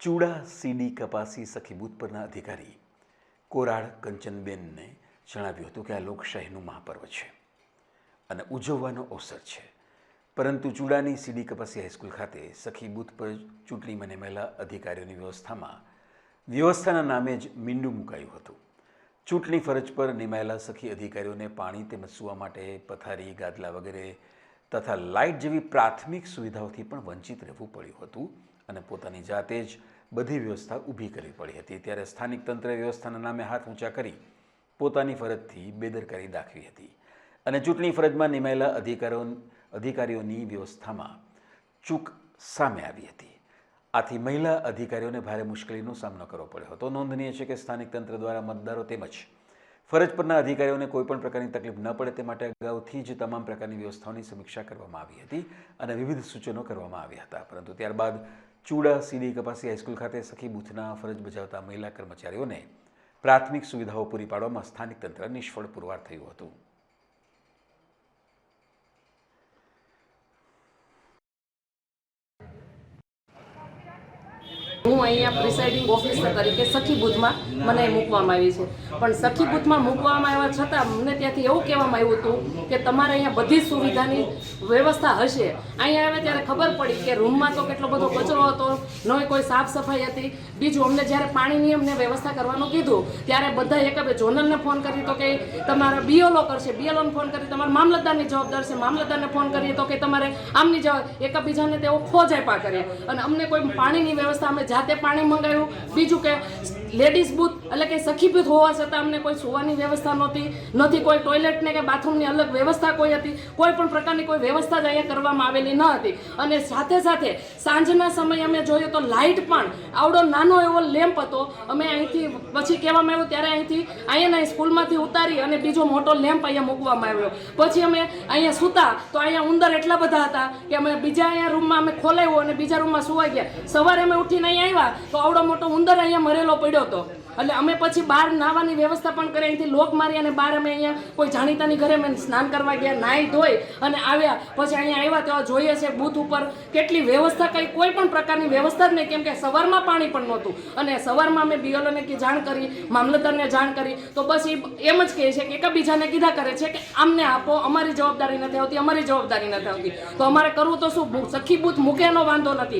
ચૂડા સીડી કપાસી સખી બૂથ પરના અધિકારી કોરાડ કંચનબેનને જણાવ્યું હતું કે આ લોકશાહીનું મહાપર્વ છે અને ઉજવવાનો અવસર છે. પરંતુ ચૂડાની સીડી કપાસી હાઈસ્કૂલ ખાતે સખી બૂથ પર ચૂંટણીમાં નિમેલા અધિકારીઓની વ્યવસ્થામાં વ્યવસ્થાના નામે જ મીંડું મુકાયું હતું. ચૂંટણી ફરજ પર નિમાયેલા સખી અધિકારીઓને પાણી તેમજ સૂવા માટે પથારી, ગાદલા વગેરે તથા લાઇટ જેવી પ્રાથમિક સુવિધાઓથી પણ વંચિત રહેવું પડ્યું હતું. અને પોતાની જાતે જ બધી વ્યવસ્થા ઊભી કરવી પડી હતી. ત્યારે સ્થાનિક તંત્રે વ્યવસ્થાના નામે હાથ ઊંચા કરી પોતાની ફરજથી બેદરકારી દાખવી હતી. અને ચૂંટણી ફરજમાં નિમાયેલા અધિકારો અધિકારીઓની વ્યવસ્થામાં ચૂક સામે આવી હતી. આથી મહિલા અધિકારીઓને ભારે મુશ્કેલીનો સામનો કરવો પડ્યો હતો. નોંધનીય છે કે સ્થાનિક તંત્ર દ્વારા મતદારો તેમજ ફરજ પરના અધિકારીઓને કોઈપણ પ્રકારની તકલીફ ન પડે તે માટે અગાઉથી જ તમામ પ્રકારની વ્યવસ્થાઓની સમીક્ષા કરવામાં આવી હતી અને વિવિધ સૂચનો કરવામાં આવ્યા હતા. પરંતુ ત્યારબાદ ચૂડા સીડી કપાસી હાઈસ્કૂલ ખાતે સખી બૂથના ફરજ બજાવતા મહિલા કર્મચારીઓને પ્રાથમિક સુવિધાઓ પૂરી પાડવામાં સ્થાનિક તંત્ર નિષ્ફળ પુરવાર થયું હતું. હું અહીંયા પ્રિસાઇડિંગ ઓફિસર તરીકે સખી બુથમાં મને મૂકવામાં આવી છે. પણ સખી બુથમાં મૂકવામાં આવ્યા છતાં મને ત્યાંથી એવું કહેવામાં આવ્યું હતું કે તમારે અહીંયા બધી સુવિધાની વ્યવસ્થા હશે. અહીંયા આવે ત્યારે ખબર પડી કે રૂમમાં તો કેટલો બધો કચરો હતો ન કોઈ સાફ સફાઈ હતી. બીજું અમને જ્યારે પાણીની અમને વ્યવસ્થા કરવાનું કીધું, ત્યારે બધા એક બે જોનલને ફોન કરી તો કે તમારા બીએલઓ કરશે. બીએલઓને ફોન કરી, તમારા મામલતદારની જવાબદાર છે. મામલતદારને ફોન કરીએ તો કે, તમારે આમની જવાબ. એકબીજાને તેઓ ખોજાયપા કરે. અને અમને કોઈ પાણીની વ્યવસ્થા અમે જાતે પાણી મંગાવ્યું. બીજું કે લેડીઝ બૂથ એટલે કે સખી બૂથ હોવા છતાં અમને કોઈ સુવાની વ્યવસ્થા નહોતી. નથી કોઈ ટોયલેટને કે બાથરૂમની અલગ વ્યવસ્થા કોઈ હતી. કોઈ પણ પ્રકારની કોઈ વ્યવસ્થા જ અહીંયા કરવામાં આવેલી ન હતી. અને સાથે સાથે સાંજના સમયે અમે જોયું તો લાઇટ પણ આવડો નાનો એવો લેમ્પ હતો. અમે અહીંથી પછી કહેવામાં આવ્યું ત્યારે અહીંથી અહીંયા સ્કૂલમાંથી ઉતારી અને બીજો મોટો લેમ્પ અહીંયા મૂકવામાં આવ્યો. પછી અમે અહીંયા સૂતા તો અહીંયા ઉંદર એટલા બધા હતા કે અમે બીજા અહીંયા રૂમમાં અમે ખોલાવ્યો અને બીજા રૂમમાં સુવાઈ ગયા. સવારે અમે ઉઠીને અહીંયા આવ્યા તો આવડો મોટો ઉંદર અહીંયા મરેલો પડ્યો. હતો એટલે અમે પછી બહાર નાવાની વ્યવસ્થા પણ કરી, અહીંથી લોક મારી અને બહાર અમે અહીંયા કોઈ જાણીતાની ઘરે અમે સ્નાન કરવા ગયા, નાહી ધોઈ અને આવ્યા. પછી અહીંયા આવ્યા તો જોઈએ છે બૂથ ઉપર કેટલી વ્યવસ્થા કઈ કોઈ પણ પ્રકારની વ્યવસ્થા જ નહીં. કેમ કે સવારમાં પાણી પણ નહોતું. અને સવારમાં અમે બિયલોને કે જાણ કરી, મામલતદારને જાણ કરી. તો બસ એ એમ જ કહે છે કે એકબીજાને કીધા કરે છે કે આમને આપો, અમારી જવાબદારી નથી આવતી, અમારી જવાબદારી નથી આવતી. તો અમારે કરવું તો શું? સખી બૂથ મૂકે વાંધો નથી.